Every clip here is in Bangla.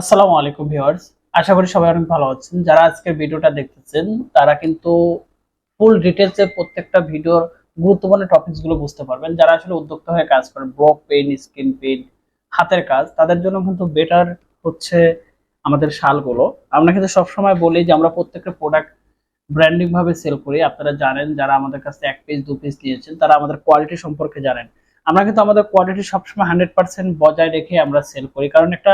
আসসালামু আলাইকুম ভিউয়ার্স। আশা করি সবাই অনেক ভালো আছেন। যারা আজকের ভিডিওটা দেখতেছেন, তারা কিন্তু ফুল ডিটেলসে প্রত্যেকটা ভিডিওর গুরুত্বপূর্ণ টপিকসগুলো বুঝতে পারবেন। যারা আসলে উদ্যোক্তা হয়ে কাজ করেন ব্রক পেন স্কিন পেন হাতের কাজ, তাদের জন্য কিন্তু বেটার হচ্ছে আমাদের শালগুলো। আমরা কিন্তু সবসময় বলি যে, আমরা প্রত্যেকটা প্রোডাক্ট ব্র্যান্ডিং ভাবে সেল করি। আপনারা জানেন, যারা আমাদের কাছে এক পিস দু পিস নিয়েছেন, তারা আমাদের কোয়ালিটি সম্পর্কে জানেন। আমরা কিন্তু আমাদের কোয়ালিটি সবসময় হান্ড্রেড পার্সেন্ট বজায় রেখে আমরা সেল করি। কারণ একটা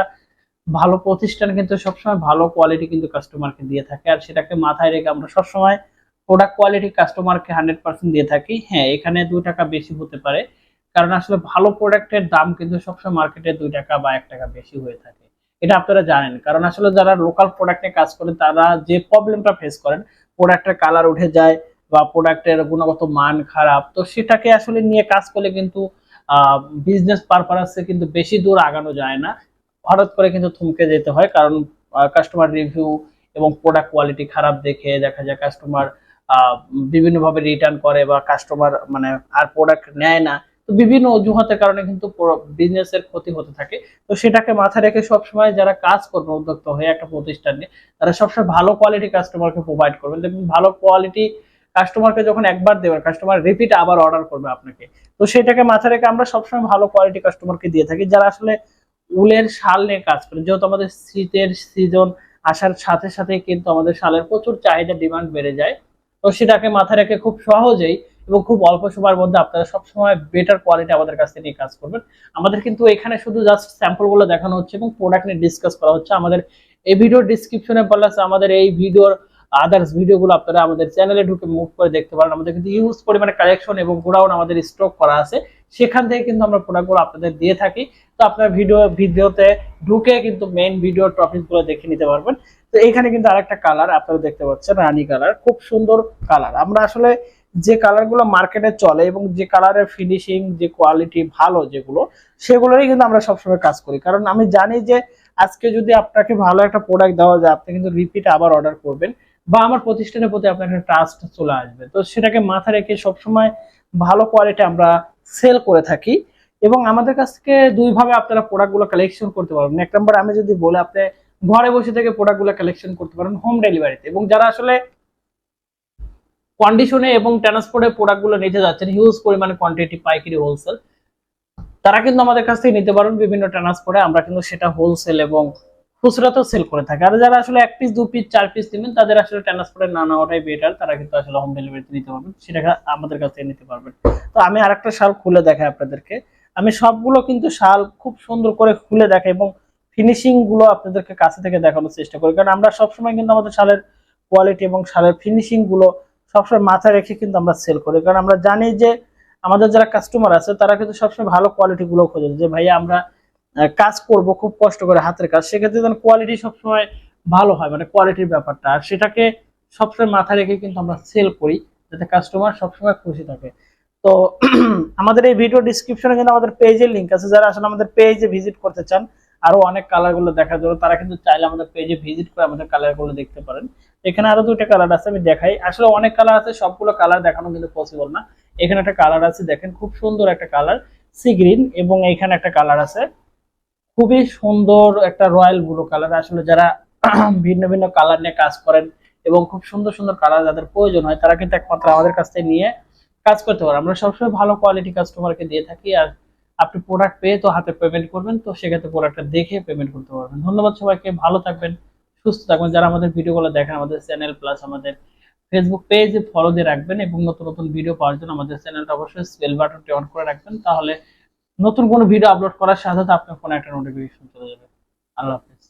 ভালো প্রতিষ্ঠান কিন্তু সবসময় ভালো কোয়ালিটি কিন্তু কাস্টমারকে দিয়ে থাকে। আর সেটাকে মাথায় রেখে আমরা সবসময় প্রোডাক্ট কোয়ালিটি কাস্টমারকে হান্ড্রেড পার্সেন্ট দিয়ে থাকি। হ্যাঁ এখানে দুই টাকা বেশি হতে পারে। কারণ আসলে ভালো প্রোডাক্টের দাম কিন্তু সবসময় মার্কেটে দুই টাকা বা এক টাকা বেশি হয়ে থাকে। এটা আপনারা জানেন। কারণ আসলে যারা লোকাল প্রোডাক্টে কাজ করেন তারা যে প্রবলেমটা ফেস করেন প্রোডাক্টের কালার উঠে যায় বা প্রোডাক্টের গুণগত মান খারাপ, তো সেটাকে আসলে নিয়ে কাজ করলে কিন্তু বিজনেস পারপাসে কিন্তু বেশি দূর আগানো যায় না। হঠাৎ করে কিন্তু থমকে যেতে হয়, কারণ কাস্টমার রিভিউ এবং প্রোডাক্ট কোয়ালিটি খারাপ দেখে দেখা যায় কাস্টমার বিভিন্নভাবে রিটার্ন করে বা কাস্টমার মানে আর প্রোডাক্ট নেয় না। তো বিভিন্ন অজুহাতের কারণে কিন্তু বিজনেসের ক্ষতি হতে থাকে। তো সেটাকে মাথায় রেখে সবসময় যারা কাজ করবে, উদ্যোক্তা হয়ে একটা প্রতিষ্ঠানে তারা সবসময় ভালো কোয়ালিটি কাস্টমারকে প্রোভাইড করবেন। দেখবেন ভালো কোয়ালিটি কাস্টমারকে যখন একবার দেবেন কাস্টমার রিপিট আবার অর্ডার করবে আপনাকে। তো সেটাকে মাথায় রেখে আমরা সবসময় ভালো কোয়ালিটি কাস্টমারকে দিয়ে থাকি, যারা আসলে উলের শাল নিয়ে কাজ করে। যেহেতু আমাদের শীতের সিজন আসার সাথে সাথে কিন্তু আমাদের শালের প্রচুর চাহিদা ডিমান্ড বেড়ে যায়। তো সেটাকে মাথায় রেখে খুব সহজেই এবং খুব অল্প সময়ের মধ্যে আপনারা সবসময় বেটার কোয়ালিটি আমাদের কাছ থেকে কাজ করবেন। আমাদের কিন্তু এখানে শুধু জাস্ট স্যাম্পলগুলো দেখানো হচ্ছে এবং প্রোডাক্ট নিয়ে ডিসকাস করা হচ্ছে। আমাদের এই ভিডিওর ডিসক্রিপশনে প্লাস আমাদের এই ভিডিওর আদার্স ভিডিওগুলো আপনারা আমাদের চ্যানেলে ঢুকে মুভ করে দেখতে পারেন। আমাদের কিন্তু ইউজ পরিমাণে কালেকশন এবং গোডাউন আমাদের স্টক করা আছে। সেখান থেকে কিন্তু আমরা প্রোডাক্টগুলো আপনাদের দিয়ে থাকি। তো আপনার ভিডিও ভিডিওতে ঢুকে কিন্তু মেইন ভিডিও টপিকগুলো দেখে নিতে পারবেন। তো এখানে কিন্তু আরেকটা কালার আপনারা দেখতে পাচ্ছেন, রানী কালার খুব সুন্দর কালার আমরা আসলে যে কালারগুলো মার্কেটে চলে এবং যে কালারের ফিনিশিং যে কোয়ালিটি ভালো যেগুলো, সেগুলোরই কিন্তু আমরা সবসময় কাজ করি। কারণ আমি জানি যে আজকে যদি আপনাকে ভালো একটা প্রোডাক্ট দেওয়া যায়, আপনি কিন্তু রিপিট আবার অর্ডার করবেন বা আমার প্রতিষ্ঠানের প্রতি আপনার একটা ট্রাস্ট চলে আসবে। তো সেটাকে মাথা রেখে সবসময় ভালো কোয়ালিটি আমরা সেল করে থাকি এবং আমাদের কাছ থেকে দুইভাবে আপনারা প্রোডাক্টগুলো কালেকশন করতে পারবেন। এক নম্বর আমি যদি বলে আপনি ঘরে বসে থেকে প্রোডাক্টগুলো কালেকশন করতে পারেন হোম ডেলিভারিতে এবং যারা আসলে কন্ডিশনে এবং ট্রান্সপোর্টে প্রোডাক্টগুলো নিতে যাচ্ছেন হিউজ পরিমাণে কোয়ান্টিটি পাইকারি হোলসেল তারা কিন্তু আমাদের কাছ থেকে নিতে পারেন। বিভিন্ন ট্রান্সপোর্টে আমরা কিন্তু সেটা হোলসেল এবং খুচরাতেও সেল করে থাকে। আর যারা আসলে এক পিস দু পিস চার পিস নেবেন তাদের আসলে ট্রান্সপোর্টে না নেওয়াটাই বেটার তারা কিন্তু আসলে হোম ডেলিভারিতে নিতে পারবেন। সেটা আমাদের কাছ থেকে নিতে পারবেন। তো আমি আরেকটা শাল খুলে দেখাই আপনাদেরকে। আমি সবগুলো কিন্তু শাল খুব সুন্দর করে খুলে দেখাই এবং ফিনিশিংগুলো আপনাদেরকে কাছে থেকে দেখানোর চেষ্টা করি। কারণ আমরা সবসময় কিন্তু আমাদের শালের কোয়ালিটি এবং শালের ফিনিশিংগুলো সবসময় মাথায় রেখে কিন্তু আমরা সেল করি। কারণ আমরা জানি যে আমাদের যারা কাস্টমার আছে, তারা কিন্তু সবসময় ভালো কোয়ালিটি গুলো খোঁজে। যে ভাইয়া, আমরা কাজ করব, খুব কষ্ট করে হাতের কাজ, সেক্ষেত্রে যেন কোয়ালিটি সবসময় ভালো হয় মানে কোয়ালিটির ব্যাপারটা। আর সেটাকে সবসময় মাথায় রেখে কিন্তু আমরা সেল করি, যাতে কাস্টমার সবসময় খুশি থাকে। তো আমাদের এই ভিডিও ডিসক্রিপশনে কিন্তু আমাদের পেজের লিঙ্ক আছে। যারা আসলে আমাদের পেজে ভিজিট করতে চান, আরও অনেক কালারগুলো দেখার জন্য, তারা কিন্তু চাইলে আমাদের পেজে ভিজিট করে আমাদের কালারগুলো দেখতে পারেন। এখানে আরও দুইটা কালার আছে, আমি দেখাই। আসলে অনেক কালার আছে, সবগুলো কালার দেখানো কিন্তু পসিবল না। এখানে একটা কালার আছে, দেখেন, খুব সুন্দর একটা কালার সি গ্রিন এবং এখানে একটা কালার আছে খুবই সুন্দর একটা রয়্যাল ব্লু কালার। আসলে যারা ভিন্ন ভিন্ন কালার নিয়ে কাজ করেন এবং খুব সুন্দর সুন্দর কালার যাদের প্রয়োজন হয়, তারা কিন্তু একমাত্র আমাদের কাছ থেকে নিয়ে কাজ করতে পারে। আমরা সবসময় ভালো কোয়ালিটি কাস্টমারকে দিয়ে থাকি আর আপনি প্রোডাক্ট পেয়ে তো হাতে পেমেন্ট করবেন, তো সেক্ষেত্রে প্রোডাক্টটা দেখে পেমেন্ট করতে পারবেন। ধন্যবাদ সবাইকে, ভালো থাকবেন, সুস্থ থাকবেন। যারা আমাদের ভিডিওগুলো দেখেন, আমাদের চ্যানেল প্লাস আমাদের ফেসবুক পেজে ফলো দিয়ে রাখবেন এবং নতুন নতুন ভিডিও পাওয়ার জন্য আমাদের চ্যানেলটা অবশ্যই বেল বাটনটি অন করে রাখবেন। তাহলে নতুন কোনো ভিডিও আপলোড করার সাথে সাথে আপনার ফোনে একটা নোটিফিকেশন চলে যাবে। আল্লাহ হাফিজ।